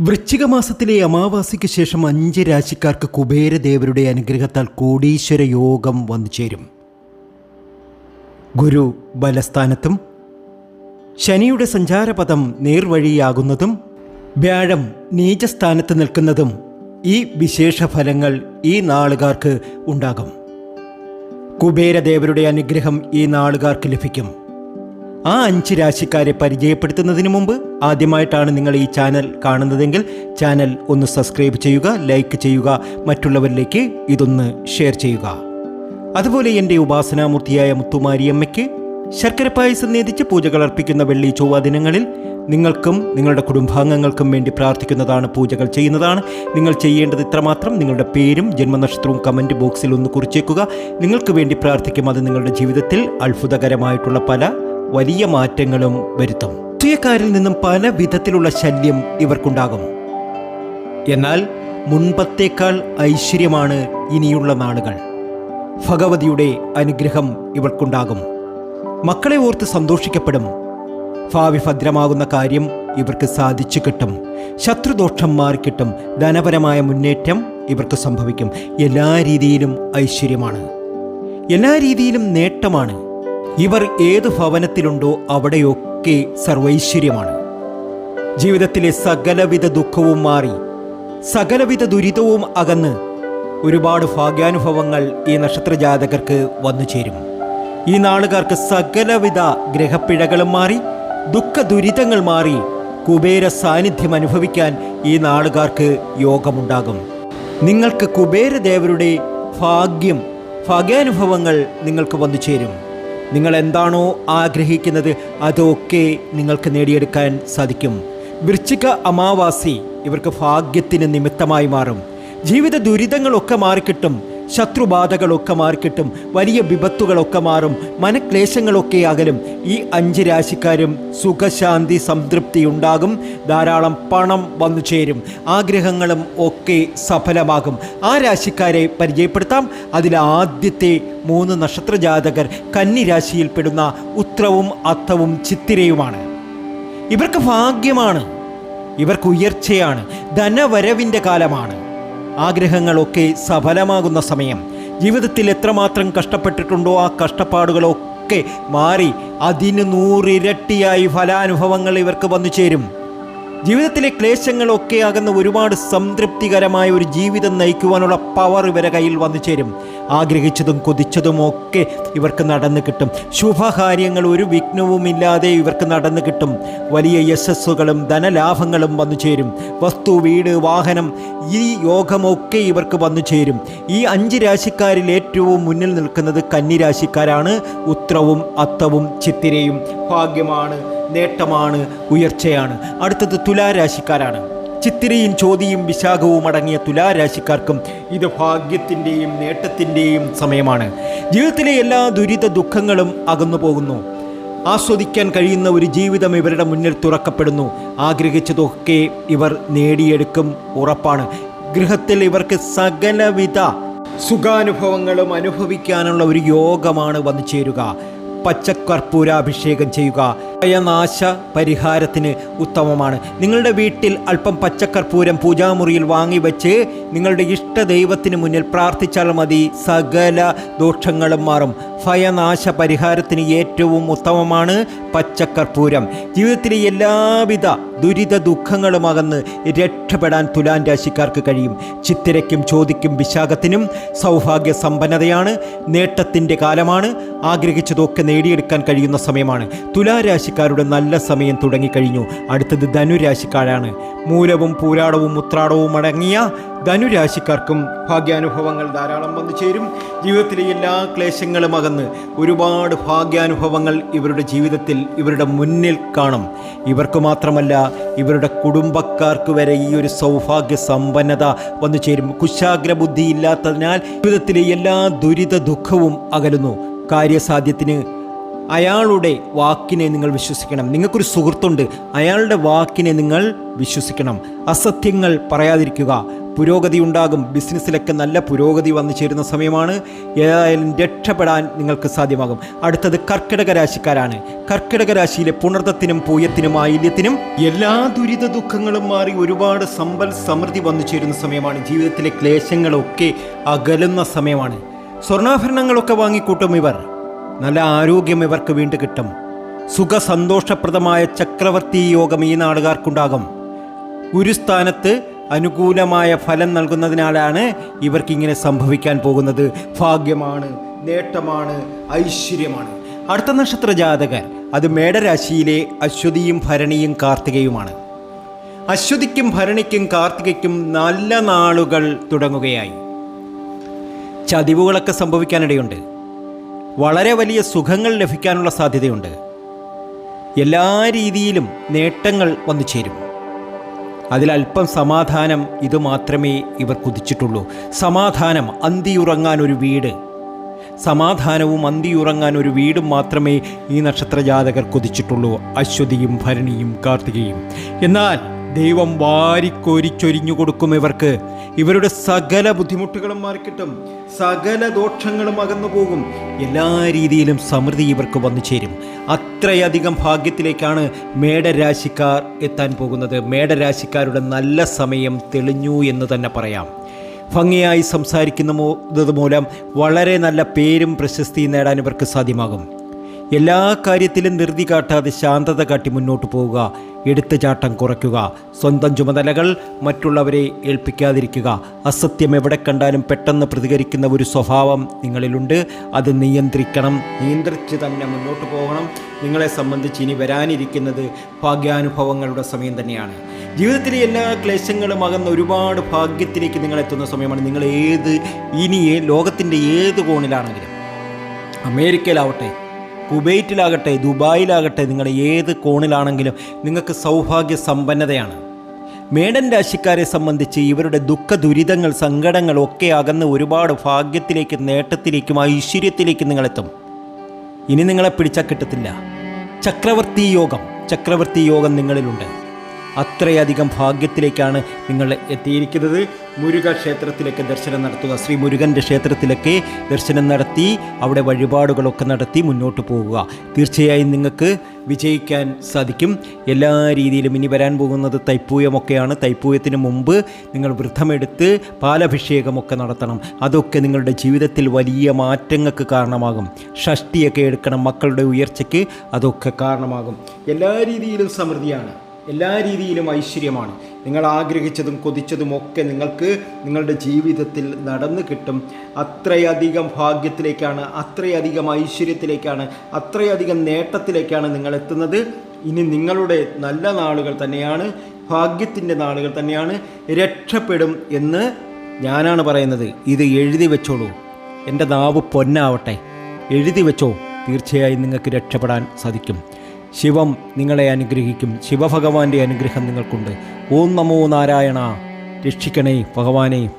വൃശ്ചിക മാസത്തിലെ അമാവാസിക്ക് ശേഷം അഞ്ച് രാശിക്കാർക്ക് കുബേരദേവരുടെ അനുഗ്രഹത്താൽ കോടീശ്വര യോഗം വന്നു ചേരും. ഗുരു ബലസ്ഥാനത്തും ശനിയുടെ സഞ്ചാരപഥം നേർവഴിയാകുന്നതും വ്യാഴം നീചസ്ഥാനത്ത് നിൽക്കുന്നതും ഈ വിശേഷ ഫലങ്ങൾ ഈ നാളുകാർക്ക് ഉണ്ടാകും. കുബേരദേവരുടെ അനുഗ്രഹം ഈ നാളുകാർക്ക് ലഭിക്കും. ആ അഞ്ച് രാശിക്കാരെ പരിചയപ്പെടുത്തുന്നതിന് മുമ്പ് ആദ്യമായിട്ടാണ് നിങ്ങൾ ഈ ചാനൽ കാണുന്നതെങ്കിൽ ചാനൽ ഒന്ന് സബ്സ്ക്രൈബ് ചെയ്യുക ലൈക്ക് ചെയ്യുക മറ്റുള്ളവരിലേക്ക് ഇതൊന്ന് ഷെയർ ചെയ്യുക. അതുപോലെ എന്റെ ഉപാസനാമൂർത്തിയായ മുത്തുമാരിയമ്മയ്ക്ക് ശർക്കര പായസം നേതിച്ച് പൂജകൾ അർപ്പിക്കുന്ന വെള്ളി ചൊവ്വ ദിനങ്ങളിൽ നിങ്ങൾക്കും നിങ്ങളുടെ കുടുംബാംഗങ്ങൾക്കും വേണ്ടി പ്രാർത്ഥിക്കുന്നതാണ് പൂജകൾ ചെയ്യുന്നതാണ്. നിങ്ങൾ ചെയ്യേണ്ടത് ഇത്രമാത്രം. നിങ്ങളുടെ പേരും ജന്മനക്ഷത്രവും കമന്റ് ബോക്സിൽ ഒന്ന് കുറിച്ചേക്കുക. നിങ്ങൾക്ക് വേണ്ടി പ്രാർത്ഥിക്കും. അത് നിങ്ങളുടെ ജീവിതത്തിൽ അത്ഭുതകരമായിട്ടുള്ള പല വലിയ മാറ്റങ്ങളും വരുത്തും. രാഷ്ട്രീയക്കാരിൽ നിന്നും പല വിധത്തിലുള്ള ശല്യം ഇവർക്കുണ്ടാകും. എന്നാൽ മുൻപത്തേക്കാൾ ഐശ്വര്യമാണ് ഇനിയുള്ള നാളുകൾ. ഭഗവതിയുടെ അനുഗ്രഹം ഇവർക്കുണ്ടാകും. മക്കളെ ഓർത്ത് സന്തോഷിക്കപ്പെടും. ഭാവി ഭദ്രമാകുന്ന കാര്യം ഇവർക്ക് സാധിച്ചു കിട്ടും. ശത്രുദോഷം മാറിക്കിട്ടും ധനപരമായ മുന്നേറ്റം ഇവർക്ക് സംഭവിക്കും. എല്ലാ രീതിയിലും ഐശ്വര്യമാണ്. എല്ലാ രീതിയിലും നേട്ടമാണ്. ഇവർ ഏത് ഭവനത്തിലുണ്ടോ അവിടെയൊക്കെ സർവൈശ്വര്യമാണ്. ജീവിതത്തിലെ സകലവിധ ദുഃഖവും മാറി സകലവിധ ദുരിതവും അകന്ന് ഒരുപാട് ഭാഗ്യാനുഭവങ്ങൾ ഈ നക്ഷത്രജാതകർക്ക് വന്നു ചേരും. ഈ നാളുകാർക്ക് സകലവിധ ഗ്രഹപ്പിഴകളും മാറി ദുഃഖ ദുരിതങ്ങൾ മാറി കുബേര സാന്നിധ്യം അനുഭവിക്കാൻ ഈ നാളുകാർക്ക് യോഗമുണ്ടാകും. നിങ്ങൾക്ക് കുബേരദേവരുടെ ഭാഗ്യം ഭാഗ്യാനുഭവങ്ങൾ നിങ്ങൾക്ക് വന്നു ചേരും. നിങ്ങൾ എന്താണോ ആഗ്രഹിക്കുന്നത് അതൊക്കെ നിങ്ങൾക്ക് നേടിയെടുക്കാൻ സാധിക്കും. വൃശ്ചിക അമാവാസി ഇവർക്ക് ഭാഗ്യത്തിന് നിമിത്തമായി മാറും. ജീവിത ദുരിതങ്ങളൊക്കെ മാറിക്കിട്ടും. ശത്രുബാധകളൊക്കെ മാറിക്കിട്ടും വലിയ വിപത്തുകളൊക്കെ മാറും മനക്ലേശങ്ങളൊക്കെ അകലും. ഈ അഞ്ച് രാശിക്കാരും സുഖശാന്തി സംതൃപ്തി ഉണ്ടാകും. ധാരാളം പണം വന്നു ചേരും. ആഗ്രഹങ്ങളും ഒക്കെ സഫലമാകും. ആ രാശിക്കാരെ പരിചയപ്പെടുത്താം. അതിൽ ആദ്യത്തെ മൂന്ന് നക്ഷത്രജാതകർ കന്നി രാശിയിൽപ്പെടുന്ന ഉത്രവും അത്തവും ചിത്തിരയുമാണ്. ഇവർക്ക് ഭാഗ്യമാണ്. ഇവർക്ക് ഉയർച്ചയാണ്. ധനവരവിന്റെ കാലമാണ്. ആഗ്രഹങ്ങളൊക്കെ സഫലമാകുന്ന സമയം. ജീവിതത്തിൽ എത്രമാത്രം കഷ്ടപ്പെട്ടിട്ടുണ്ടോ ആ കഷ്ടപ്പാടുകളൊക്കെ മാറി അതിന് നൂറിരട്ടിയായി ഫലാനുഭവങ്ങൾ ഇവർക്ക് വന്നു ചേരും. ജീവിതത്തിലെ ക്ലേശങ്ങളൊക്കെ ആകുന്ന ഒരുപാട് സംതൃപ്തികരമായ ഒരു ജീവിതം നയിക്കുവാനുള്ള പവർ ഇവരെ കയ്യിൽ വന്നു ചേരും. ആഗ്രഹിച്ചതും കൊതിച്ചതും ഒക്കെ ഇവർക്ക് നടന്നു കിട്ടും. ശുഭകാര്യങ്ങൾ ഒരു വിഘ്നവുമില്ലാതെ ഇവർക്ക് നടന്നു കിട്ടും. വലിയ യശസ്സുകളും ധനലാഭങ്ങളും വന്നു ചേരും. വസ്തു വീട് വാഹനം ഈ യോഗമൊക്കെ ഇവർക്ക് വന്നു ചേരും. ഈ അഞ്ച് രാശിക്കാരിൽ ഏറ്റവും മുന്നിൽ നിൽക്കുന്നത് കന്നി രാശിക്കാരാണ് ഉത്രവും അത്തവും ചിത്തിരയും ഭാഗ്യമാണ് നേട്ടമാണ് ഉയർച്ചയാണ്. അടുത്തത് തുലാരാശിക്കാരാണ്. ചിത്തിരയും ചോതിയും വിശാഖവും അടങ്ങിയ തുലാരാശിക്കാർക്കും ഇത് ഭാഗ്യത്തിന്റെയും നേട്ടത്തിന്റെയും സമയമാണ്. ജീവിതത്തിലെ എല്ലാ ദുരിത ദുഃഖങ്ങളും അകന്നു പോകുന്നു ആസ്വദിക്കാൻ കഴിയുന്ന ഒരു ജീവിതം ഇവരുടെ മുന്നിൽ തുറക്കപ്പെടുന്നു. ആഗ്രഹിച്ചതൊക്കെ ഇവർ നേടിയെടുക്കും ഉറപ്പാണ്. ഗൃഹത്തിൽ ഇവർക്ക് സകലവിധ സുഖാനുഭവങ്ങളും അനുഭവിക്കാനുള്ള ഒരു യോഗമാണ് വന്നു ചേരുക. പച്ചക്കർപ്പൂരാഭിഷേകം ചെയ്യുക. ഭയനാശ പരിഹാരത്തിന് ഉത്തമമാണ്. നിങ്ങളുടെ വീട്ടിൽ അല്പം പച്ചക്കർപ്പൂരം പൂജാമുറിയിൽ വാങ്ങിവെച്ച് നിങ്ങളുടെ ഇഷ്ട ദൈവത്തിന് മുന്നിൽ പ്രാർത്ഥിച്ചാൽ മതി. സകല ദോഷങ്ങളും മാറും. ഭയനാശ പരിഹാരത്തിന് ഏറ്റവും ഉത്തമമാണ് പച്ചക്കർപ്പൂരം. ജീവിതത്തിലെ എല്ലാവിധ ദുരിത ദുഃഖങ്ങളും അകന്ന് രക്ഷപ്പെടാൻ തുലാൻ രാശിക്കാർക്ക് കഴിയും. ചിത്തിരയ്ക്കും ചോദിക്കും വിശാഖത്തിനും സൗഭാഗ്യ സമ്പന്നതയാണ് നേട്ടത്തിന്റെ കാലമാണ്. ആഗ്രഹിച്ചതൊക്കെ നേടിയെടുക്കാൻ കഴിയുന്ന സമയമാണ്. തുലാരാശിക്കാരുടെ നല്ല സമയം തുടങ്ങിക്കഴിഞ്ഞു. അടുത്തത് ധനുരാശിക്കാരാണ്. മൂലവും പൂരാടവും ഉത്രാടവും അടങ്ങിയ ധനുരാശിക്കാർക്കും ഭാഗ്യാനുഭവങ്ങൾ ധാരാളം വന്നു ചേരും. ജീവിതത്തിലെ എല്ലാ ക്ലേശങ്ങളും അകന്ന് ഒരുപാട് ഭാഗ്യാനുഭവങ്ങൾ ഇവരുടെ ജീവിതത്തിൽ ഇവരുടെ മുന്നിൽ കാണും. ഇവർക്ക് മാത്രമല്ല ഇവരുടെ കുടുംബക്കാർക്ക് വരെ ഈ ഒരു സൗഭാഗ്യ സമ്പന്നത വന്നു ചേരും. കുശാഗ്ര ബുദ്ധി ഇല്ലാത്തതിനാൽ ജീവിതത്തിലെ എല്ലാ ദുരിത ദുഃഖവും അകലുന്നു. കാര്യസാധ്യത്തിന് അയാളുടെ വാക്കിനെ നിങ്ങൾ വിശ്വസിക്കണം. നിങ്ങൾക്കൊരു സുഹൃത്തുണ്ട്. അയാളുടെ വാക്കിനെ നിങ്ങൾ വിശ്വസിക്കണം. അസത്യങ്ങൾ പറയാതിരിക്കുക. പുരോഗതി ഉണ്ടാകും. ബിസിനസ്സിലൊക്കെ നല്ല പുരോഗതി വന്നു ചേരുന്ന സമയമാണ് ഏതായാലും രക്ഷപ്പെടാൻ നിങ്ങൾക്ക് സാധ്യമാകും. അടുത്തത് കർക്കിടക രാശിക്കാരാണ്. കർക്കിടക രാശിയിലെ പുണർത്തത്തിനും പൂയത്തിനും ആയില്യത്തിനും എല്ലാ ദുരിത ദുഃഖങ്ങളും മാറി ഒരുപാട് സമ്പൽ സമൃദ്ധി വന്നു ചേരുന്ന സമയമാണ്. ജീവിതത്തിലെ ക്ലേശങ്ങളൊക്കെ അകലുന്ന സമയമാണ്. സ്വർണാഭരണങ്ങളൊക്കെ വാങ്ങിക്കൂട്ടും ഇവർ. നല്ല ആരോഗ്യം ഇവർക്ക് വീണ്ടും കിട്ടും. സുഖ സന്തോഷപ്രദമായ ചക്രവർത്തി യോഗം ഈ നാടുകാർക്കുണ്ടാകും. ഒരു സ്ഥാനത്ത് അനുകൂലമായ ഫലം നൽകുന്നതിനാലാണ് ഇവർക്ക് ഇങ്ങനെ സംഭവിക്കാൻ പോകുന്നത്. ഭാഗ്യമാണ് നേട്ടമാണ് ഐശ്വര്യമാണ്. അടുത്ത നക്ഷത്ര ജാതകർ അത് മേടരാശിയിലെ അശ്വതിയും ഭരണിയും കാർത്തികയുമാണ്. അശ്വതിക്കും ഭരണിക്കും കാർത്തികയ്ക്കും നല്ല നാളുകൾ തുടങ്ങുകയായി. ചതിവുകളൊക്കെ സംഭവിക്കാനിടയുണ്ട്. വളരെ വലിയ സുഖങ്ങൾ ലഭിക്കാനുള്ള സാധ്യതയുണ്ട്. എല്ലാ രീതിയിലും നേട്ടങ്ങൾ വന്നു ചേരും. അതിലല്പം സമാധാനം ഇത് മാത്രമേ ഇവർ കുതിച്ചിട്ടുള്ളൂ. സമാധാനം അന്തിയുറങ്ങാൻ ഒരു വീട്. സമാധാനവും അന്തിയുറങ്ങാൻ ഒരു വീടും മാത്രമേ ഈ നക്ഷത്രജാതകർ കൊതിച്ചിട്ടുള്ളൂ. അശ്വതിയും ഭരണിയും കാർത്തികയും. എന്നാൽ ദൈവം വാരിക്കോരിച്ചൊരിഞ്ഞു കൊടുക്കും ഇവർക്ക്. ഇവരുടെ സകല ബുദ്ധിമുട്ടുകളും മാറിക്കിട്ടും. സകല ദോഷങ്ങളും അകന്നു പോകും. എല്ലാ രീതിയിലും സമൃദ്ധി ഇവർക്ക് വന്നു ചേരും. അത്രയധികം ഭാഗ്യത്തിലേക്കാണ് മേടരാശിക്കാർ എത്താൻ പോകുന്നത്. മേടരാശിക്കാരുടെ നല്ല സമയം തെളിഞ്ഞു എന്ന് തന്നെ പറയാം. ഭംഗിയായി സംസാരിക്കുന്നത് മൂലം വളരെ നല്ല പേരും പ്രശസ്തിയും നേടാൻ ഇവർക്ക് സാധ്യമാകും. എല്ലാ കാര്യത്തിലും ധൃതി കാട്ടാതെ ശാന്തത കാട്ടി മുന്നോട്ട് പോവുക. എടുത്തുചാട്ടം കുറയ്ക്കുക. സ്വന്തം ചുമതലകൾ മറ്റുള്ളവരെ ഏൽപ്പിക്കാതിരിക്കുക. അസത്യം എവിടെ കണ്ടാലും പെട്ടെന്ന് പ്രതികരിക്കുന്ന ഒരു സ്വഭാവം നിങ്ങളിലുണ്ട്. അത് നിയന്ത്രിക്കണം. നിയന്ത്രിച്ച് തന്നെ മുന്നോട്ട് പോകണം. നിങ്ങളെ സംബന്ധിച്ച് ഇനി വരാനിരിക്കുന്നത് ഭാഗ്യാനുഭവങ്ങളുടെ സമയം തന്നെയാണ്. ജീവിതത്തിലെ എല്ലാ ക്ലേശങ്ങളും അകന്ന ഒരുപാട് ഭാഗ്യത്തിലേക്ക് നിങ്ങൾ എത്തുന്ന സമയമാണ്. നിങ്ങൾ ഏത് ഇനി ലോകത്തിന്റെ ഏത് കോണിലാണെങ്കിലും അമേരിക്കയിലാവട്ടെ കുവൈറ്റിലാകട്ടെ ദുബായിലാകട്ടെ നിങ്ങൾ ഏത് കോണിലാണെങ്കിലും നിങ്ങൾക്ക് സൗഭാഗ്യ സമ്പന്നതയാണ് മേടൻ രാശിക്കാരെ സംബന്ധിച്ച് ഇവരുടെ ദുഃഖ ദുരിതങ്ങൾ സങ്കടങ്ങൾ ഒക്കെ അകന്ന് ഒരുപാട് ഭാഗ്യത്തിലേക്കും നേട്ടത്തിലേക്കും ഐശ്വര്യത്തിലേക്കും നിങ്ങളെത്തും. ഇനി നിങ്ങളെ പിടിച്ചാൽ കിട്ടത്തില്ല. ചക്രവർത്തി യോഗം ചക്രവർത്തി യോഗം നിങ്ങളിലുണ്ട്. അത്രയധികം ഭാഗ്യത്തിലേക്കാണ് നിങ്ങൾ എത്തിയിരിക്കുന്നത്. മുരുക ക്ഷേത്രത്തിലേക്ക് ദർശനം നടത്തുക. ശ്രീ മുരുകന്റെ ക്ഷേത്രത്തിലൊക്കെ ദർശനം നടത്തി അവിടെ വഴിപാടുകളൊക്കെ നടത്തി മുന്നോട്ട് പോവുക. തീർച്ചയായും നിങ്ങൾക്ക് വിജയിക്കാൻ സാധിക്കും. എല്ലാ രീതിയിലും ഇനി വരാൻ പോകുന്നത് തൈപ്പൂയമൊക്കെയാണ്. തൈപ്പൂയത്തിന് മുമ്പ് നിങ്ങൾ വൃദ്ധമെടുത്ത് പാലഭിഷേകമൊക്കെ നടത്തണം. അതൊക്കെ നിങ്ങളുടെ ജീവിതത്തിൽ വലിയ മാറ്റങ്ങൾക്ക് കാരണമാകും. ഷഷ്ടിയൊക്കെ എടുക്കണം മക്കളുടെ ഉയർച്ചയ്ക്ക് അതൊക്കെ കാരണമാകും. എല്ലാ രീതിയിലും സമൃദ്ധിയാണ്. എല്ലാ രീതിയിലും ഐശ്വര്യമാണ്. നിങ്ങൾ ആഗ്രഹിച്ചതും കൊതിച്ചതും ഒക്കെ നിങ്ങൾക്ക് നിങ്ങളുടെ ജീവിതത്തിൽ നടന്നു കിട്ടും. അത്രയധികം ഭാഗ്യത്തിലേക്കാണ് അത്രയധികം ഐശ്വര്യത്തിലേക്കാണ് അത്രയധികം നേട്ടത്തിലേക്കാണ് നിങ്ങൾ എത്തുന്നത്. ഇനി നിങ്ങളുടെ നല്ല നാളുകൾ തന്നെയാണ് ഭാഗ്യത്തിന്റെ നാളുകൾ തന്നെയാണ് രക്ഷപ്പെടും എന്ന് ഞാനാണ് പറയുന്നത്. ഇത് എഴുതി വെച്ചോളൂ. എന്റെ നാവ് പൊന്നാവട്ടെ. എഴുതി വെച്ചോ. തീർച്ചയായും നിങ്ങൾക്ക് രക്ഷപ്പെടാൻ സാധിക്കും. ശിവം നിങ്ങളെ അനുഗ്രഹിക്കും. ശിവഭഗവാന്റെ അനുഗ്രഹം നിങ്ങൾക്കുണ്ട്. ഓം നമോ നാരായണ. രക്ഷിക്കണേ ഭഗവാനെ.